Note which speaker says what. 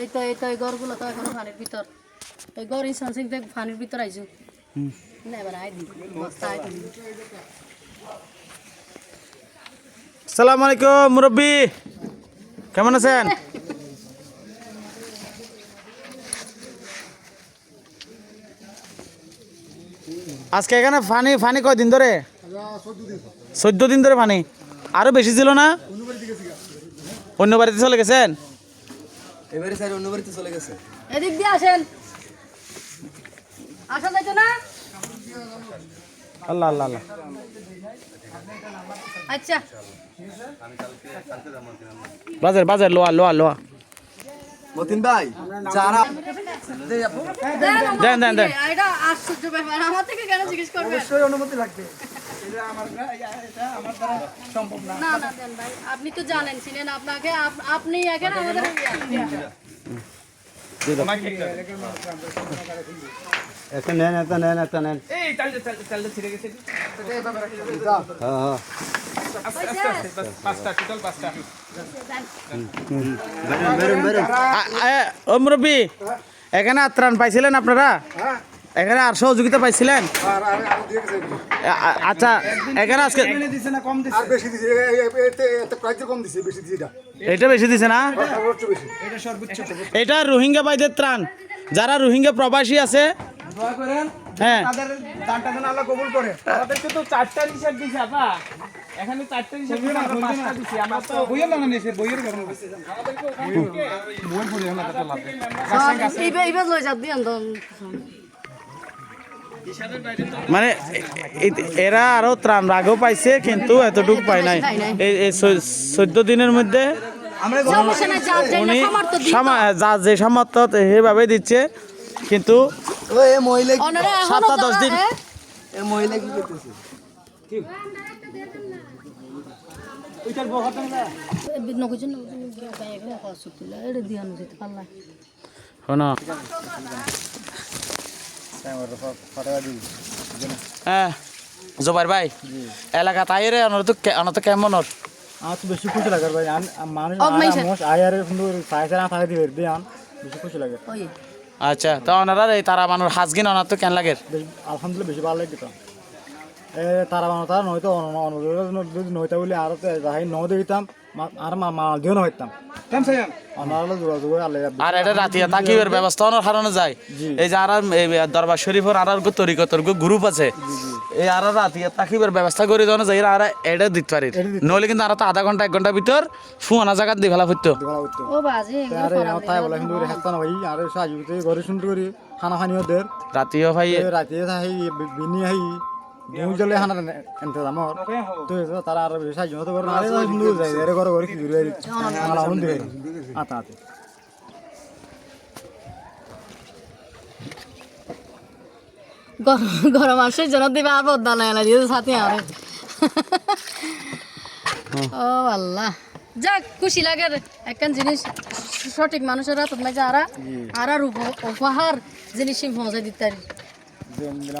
Speaker 1: এই তো এই তো, এই ঘরগুলো তো এখনও পানির ভিতর। এই ঘর ইনসান সিং দেখ পানির ভিতর আইসু না
Speaker 2: আলাইকুম, মুরব্বী। কেমন আছেন? আজকে এখানে ফানি ফানি কয়দিন ধরে? চোদ্দ দিন ধরে ফানি। আরও বেশি ছিল না? অন্য বাড়িতে চলে গেছেন?
Speaker 3: এবারে স্যার অন্য বাড়িতে চলে গেছে।
Speaker 1: এদিক দিয়ে আসেন। আসা যাইতো না?
Speaker 2: আল্লাহ আল্লাহ আল্লাহ।
Speaker 1: আচ্ছা।
Speaker 2: বাজার বাজার লোয়া লোয়া লোয়া।
Speaker 3: মতিন ভাই যারা
Speaker 2: দেন, দেন, দেন।
Speaker 1: এটা আশ্চর্য ব্যাপার। আমার থেকে কেন জিজ্ঞেস
Speaker 3: অবশ্যই অনুমতি লাগবে।
Speaker 1: না না। দেন ভাই আপনি তো জানেন ছিলেন আপনাকে আপ- আপনি এখানে আমাদের
Speaker 4: এত নেন এত নেন এত নেন। হ্যাঁ হ্যাঁ। বেরোন বেরোন বেরোন।
Speaker 2: আ- এ, ও মুরব্বী এখানে আত্রাণ পাইছিলেন আপনারা? এখানে আর সহযোগিতা পাইছিলেন? আচ্ছা এখানে আজকে
Speaker 5: আর বেশি দিছে এ- এ- এতে এত কয়েকটা কম দিছে বেশি দিছে এটা।
Speaker 2: এটা বেশি দিছে না? এটা রোহিঙ্গা ভাইদের ত্রাণ। যারা রোহিঙ্গা প্রবাসী আছে হ্যাঁ।
Speaker 3: তাদের দানটা যেন আল্লাহ কবুল করে। আমাদেরকে তো চারটা রিসার্ট দিছে আপা। এখানে চারটা আমরা আমরা তো বইয়ের বইয়ের কারণে
Speaker 1: এইবার এইবার লই যাত দিয়ান তো।
Speaker 2: মানে এরা আরও ত্রাণ রাগও পাইছে কিন্তু এতটুকু পায় নাই। এই চৈদ্দ দিনের মধ্যে উনি যা যে সামর্থ্য সেভাবে দিচ্ছে কিন্তু সাতটা দশ দিন। হ্যাঁ জোবাইর ভাই এলাকা তাই রে অনত অনত কেমন ওর?
Speaker 4: আমার তো বেশি খুশি লাগে ভাই। মানুষ। মানুষ আয়ার কিন্তু সাইসা না থাকে দিবে দিয়ে আন। বেশি খুশি লাগে।
Speaker 2: আচ্ছা তো ওনারা এই তারা মানুষ হাজগিন ওনার তো কেন লাগে?
Speaker 4: আলহামদুলিল্লাহ বেশি ভালো লাগে তো। এ তারা বানো তারা নয়তো অন্য যদি নয়তা বলে আর তো যাই ন দিতাম আর মা মা দিও
Speaker 2: আর এটা রাতিয়া তাকিবের ব্যবস্থা অনেক হারানো যায়। এই যে আর দরবার শরীফের আর আর তরিকতর গ্রুপ আছে। এই আর রাতিয়া তাকিবের ব্যবস্থা করে দেওয়া যায় আর এটা দিতে পারি। নইলে কিন্তু আর তো আধা ঘণ্টা এক ঘণ্টার ভিতর ফুয়ানা জায়গা দিয়ে ফেলা হইতো
Speaker 4: ভাই।
Speaker 2: রাতিও ভাই
Speaker 4: রাতে তাই বিনি হাই দিউ জলে হানা ইন্তজাম হর তো এসো তারা আর বেশি সাহায্য হতে পারে না আরে হিন্দু যাই এর ঘরে ঘরে কি ঘুরে আমরা হুন দিই আতা আতে।
Speaker 1: গরম গরম আসে জন দিবে আর বদলা নাই না দিয়ে সাথে আরে। ও আল্লাহ। যাক খুশি লাগে। একখান জিনিস সঠিক মানুষের হাতত মাঝে আরা আরা উপহার জিনিস পৌঁছে দিতে পারি